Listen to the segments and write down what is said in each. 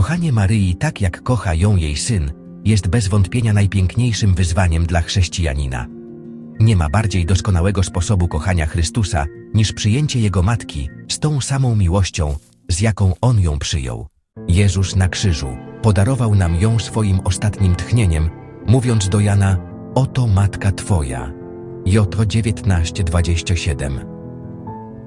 Kochanie Maryi, tak jak kocha ją jej syn, jest bez wątpienia najpiękniejszym wyzwaniem dla chrześcijanina. Nie ma bardziej doskonałego sposobu kochania Chrystusa niż przyjęcie Jego matki z tą samą miłością, z jaką On ją przyjął. Jezus na krzyżu podarował nam ją swoim ostatnim tchnieniem, mówiąc do Jana: Oto matka Twoja. Jotro 19:27.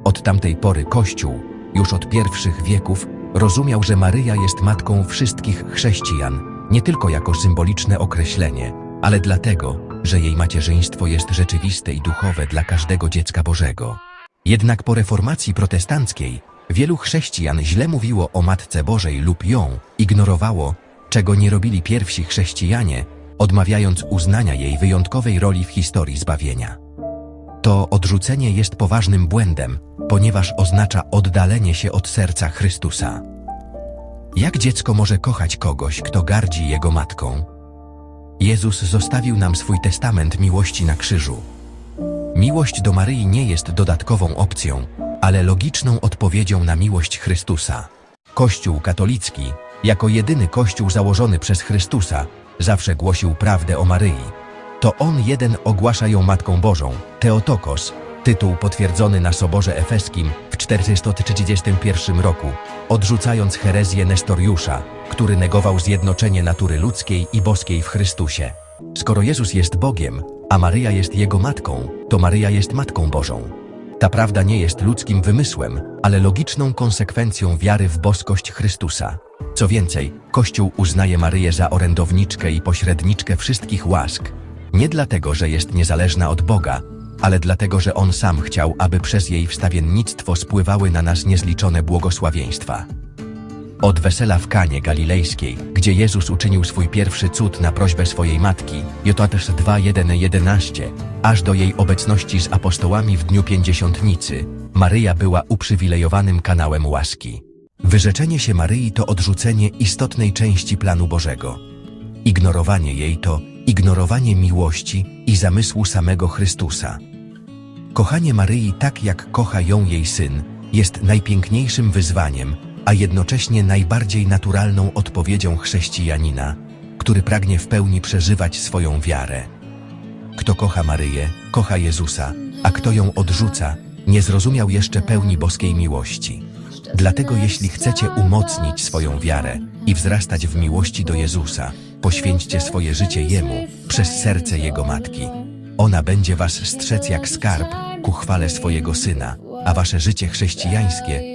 Od tamtej pory Kościół, już od pierwszych wieków, rozumiał, że Maryja jest matką wszystkich chrześcijan, nie tylko jako symboliczne określenie, ale dlatego, że jej macierzyństwo jest rzeczywiste i duchowe dla każdego dziecka Bożego. Jednak po reformacji protestanckiej wielu chrześcijan źle mówiło o Matce Bożej lub ją ignorowało, czego nie robili pierwsi chrześcijanie, odmawiając uznania jej wyjątkowej roli w historii zbawienia. To odrzucenie jest poważnym błędem, ponieważ oznacza oddalenie się od serca Chrystusa. Jak dziecko może kochać kogoś, kto gardzi jego matką? Jezus zostawił nam swój testament miłości na krzyżu. Miłość do Maryi nie jest dodatkową opcją, ale logiczną odpowiedzią na miłość Chrystusa. Kościół katolicki, jako jedyny kościół założony przez Chrystusa, zawsze głosił prawdę o Maryi. To on jeden ogłasza ją Matką Bożą, Teotokos, tytuł potwierdzony na Soborze Efeskim w 431 roku, odrzucając herezję Nestoriusza, który negował zjednoczenie natury ludzkiej i boskiej w Chrystusie. Skoro Jezus jest Bogiem, a Maryja jest Jego matką, to Maryja jest Matką Bożą. Ta prawda nie jest ludzkim wymysłem, ale logiczną konsekwencją wiary w boskość Chrystusa. Co więcej, Kościół uznaje Maryję za orędowniczkę i pośredniczkę wszystkich łask, nie dlatego, że jest niezależna od Boga, ale dlatego, że On sam chciał, aby przez jej wstawiennictwo spływały na nas niezliczone błogosławieństwa. Od wesela w Kanie Galilejskiej, gdzie Jezus uczynił swój pierwszy cud na prośbę swojej matki, Jotates 2.1.11, aż do jej obecności z apostołami w dniu pięćdziesiątnicy, Maryja była uprzywilejowanym kanałem łaski. Wyrzeczenie się Maryi to odrzucenie istotnej części planu Bożego. Ignorowanie jej to ignorowanie miłości i zamysłu samego Chrystusa. Kochanie Maryi tak jak kocha ją jej syn jest najpiękniejszym wyzwaniem, a jednocześnie najbardziej naturalną odpowiedzią chrześcijanina, który pragnie w pełni przeżywać swoją wiarę. Kto kocha Maryję, kocha Jezusa, a kto ją odrzuca, nie zrozumiał jeszcze pełni boskiej miłości. Dlatego jeśli chcecie umocnić swoją wiarę i wzrastać w miłości do Jezusa, poświęćcie swoje życie Jemu przez serce Jego Matki. Ona będzie was strzec jak skarb ku chwale swojego Syna, a wasze życie chrześcijańskie